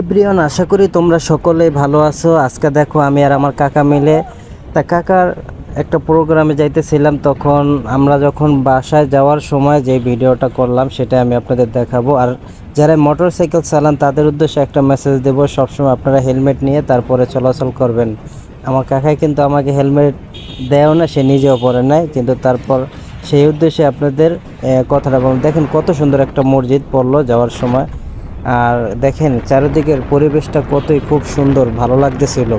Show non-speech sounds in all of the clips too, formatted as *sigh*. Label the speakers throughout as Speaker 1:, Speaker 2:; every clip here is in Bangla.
Speaker 1: এভরিওয়ান আশা করি তোমরা সকলেই ভালো আছো। আজকে দেখো আমি আর আমার কাকা মিলে, তা কাকার একটা প্রোগ্রামে যাইতেছিলাম, তখন আমরা যখন বাসায় যাওয়ার সময় যে ভিডিওটা করলাম, সেটা আমি আপনাদের দেখাবো। আর যারা মোটর সাইকেল চালান, তাদের উদ্দেশ্যে একটা মেসেজ দেব, সবসময় আপনারা হেলমেট নিয়ে তারপরে চলাচল করবেন। আমার কাকাই কিন্তু আমাকে হেলমেট দেয়ও না, সে নিজেও পরে নাই, কিন্তু তারপর সেই উদ্দেশ্যে আপনাদের কথাটা বলুন দেখেন কত সুন্দর একটা মসজিদ পড়ল যাওয়ার সময়। আর দেখেন, চারিদিকের পরিবেশটা কতই খুব সুন্দর, ভালো লাগতেছিল।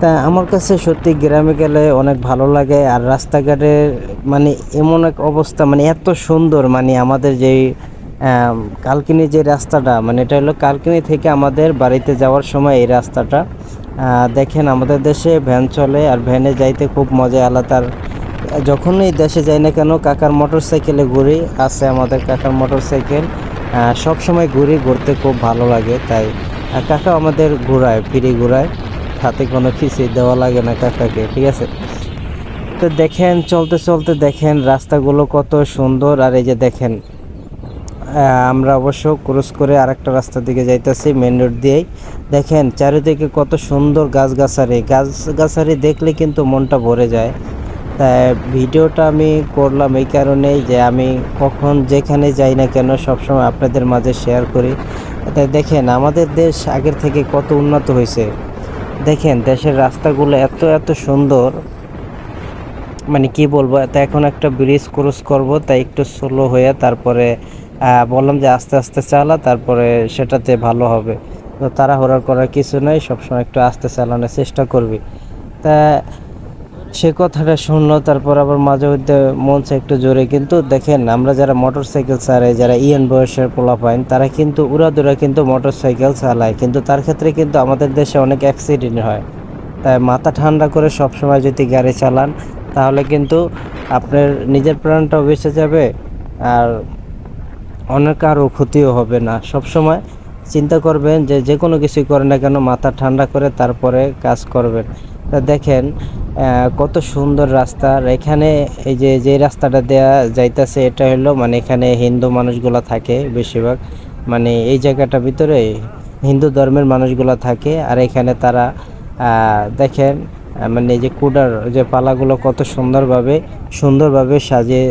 Speaker 1: তা আমার কাছে সত্যি গ্রামে গেলে অনেক ভালো লাগে, আর রাস্তাঘাটে মানে এমন এক অবস্থা মানে এত সুন্দর মানে আমাদের যেই কালকিনি যে রাস্তাটা মানে এটা হলো কালকিনি থেকে আমাদের বাড়িতে যাওয়ার সময় এই রাস্তাটা। দেখেন, আমাদের দেশে ভ্যান চলে, আর ভ্যানে যাইতে খুব মজা আলাদা। আর যখনই দেশে যাই না কেন, কাকার মোটর সাইকেলে ঘুরি, আছে আমাদের কাকার মোটর সাইকেল সব সময় ঘুরি, ঘুরতে খুব ভালো লাগে, তাই কাকা আমাদের ঘুরায়, ফিরি ঘুরায় হাতে কোনো কিছু দেওয়া লাগে না কাকাকে, ঠিক আছে? তো দেখেন, চলতে চলতে দেখেন রাস্তাগুলো কত সুন্দর, আর এই যে দেখেন আমরা অবশ্য ক্রস করে আরেকটা রাস্তার দিকে যাইতেছি মেন রোড দিয়েই। দেখেন, চারিদিকে কত সুন্দর গাছগাছালি গাছগাছালি দেখলে কিন্তু মনটা ভরে যায়। ভিডিওটা আমি করলাম এই কারণেই যে আমি কখন যেখানে যাই না কেন সবসময় আপনাদের মাঝে শেয়ার করি। তাই দেখেন, আমাদের দেশ আগের থেকে কত উন্নত হয়েছে। দেখেন, দেশের রাস্তাগুলো এত এত সুন্দর। মানে কি বলব, তা এখন একটা ব্রিজ ক্রস করব তাই একটু স্লো হয়ে তারপরে বললাম যে আস্তে আস্তে চালা, তারপরে সেটাতে ভালো হবে। তো তাড়াহুড়া করার কিছু নাই, সবসময় একটু আস্তে চালানোর চেষ্টা করবি। তা সে কথাটা শুনলো, তারপর আবার মাঝে মধ্যে চায় একটু জোরে, কিন্তু দেখেন আমরা যারা মোটর সাইকেল চালাই, যারা ইয়ান বয়সের পোলা পাইন তারা কিন্তু উড়াদুরা কিন্তু মোটর সাইকেল চালায়, কিন্তু তার ক্ষেত্রে কিন্তু আমাদের দেশে অনেক অ্যাক্সিডেন্ট হয়। তাই মাথা ঠান্ডা করে সবসময় যদি গাড়ি চালান, তাহলে কিন্তু আপনার নিজের প্রাণটাও বেঁচে যাবে, আর অনেক কারও ক্ষতিও হবে না। সব সময় চিন্তা করবেন যে যে কোনো কিছুই করেন না কেন, মাথা ঠান্ডা করে তারপরে কাজ করবেন। দেখেন কত সুন্দর রাস্তা। আর এখানে এই যে যে রাস্তাটা দেয়া যাইতাছে, এটা হলো মানে এখানে হিন্দু মানুষগুলা থাকে বেশিরভাগ। মানে এই জায়গাটার ভিতরে হিন্দু ধর্মের মানুষগুলা থাকে। আর এখানে তারা দেখেন মানে যে কুডার যে পালাগুলো কত সুন্দরভাবে সুন্দরভাবে সাজিয়ে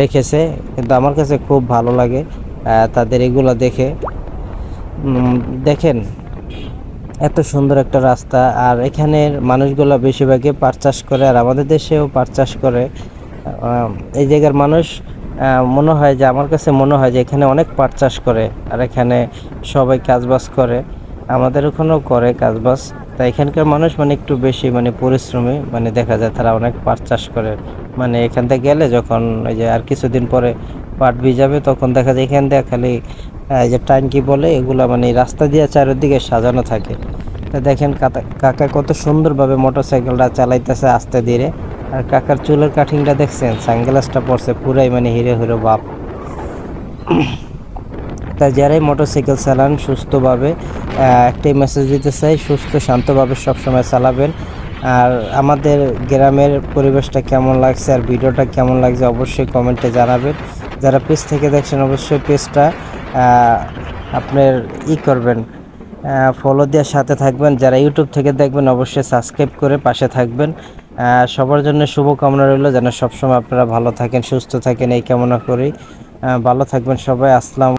Speaker 1: রেখেছে। কিন্তু আমার কাছে খুব ভালো লাগে তাদের এগুলো দেখে। দেখেন এত সুন্দর একটা রাস্তা, আর এখানের মানুষগুলো বেশিরভাগই পাট চাষ করে, আর আমাদের দেশেও পাট চাষ করে। এই জায়গার মানুষ মনে হয় যে, আমার কাছে মনে হয় যে, এখানে অনেক পাট চাষ করে, আর এখানে সবাই কাজবাজ করে। আমাদের ওখানেও করে কাজবাজ তা এখানকার মানুষ মানে একটু বেশি মানে পরিশ্রমী মানে দেখা যায় তারা অনেক পাট চাষ করে। মানে এখান থেকে গেলে যখন ওই যে আর কিছুদিন পরে পাট ভিজাবে, তখন দেখা যায় এখান থেকে খালি যে টাইনকি বলে, এগুলা মানে রাস্তা দিয়ে চারিদিকে সাজানো থাকে। তা দেখেন কাকা কত সুন্দরভাবে মোটর সাইকেলটা চালাইতেছে আস্তে ধীরে। আর কাকার চুলের কাটিংটা দেখছেন, সানগ্লাসটা পড়ছে পুরাই মানে হিরো হিরো বাপ। *clears throat* তা যারাই মোটরসাইকেল চালান, সুস্থভাবে একটাই মেসেজ দিতে চাই, সুস্থ, শান্তভাবে সবসময় চালাবেন। আর আমাদের গ্রামের পরিবেশটা কেমন লাগছে আর ভিডিওটা কেমন লাগছে অবশ্যই কমেন্টে জানাবেন। যারা পেজ থেকে দেখছেন অবশ্যই পেজটা আপনার ই করবেন ফলো দেওয়ার সাথে থাকবেন। যারা ইউটিউব থেকে দেখবেন অবশ্যই সাবস্ক্রাইব করে পাশে থাকবেন। সবার জন্য শুভকামনা রইল, যেন সবসময় আপনারা ভালো থাকেন, সুস্থ থাকেন, এই কামনা করি। ভালো থাকবেন সবাই, আসসালাম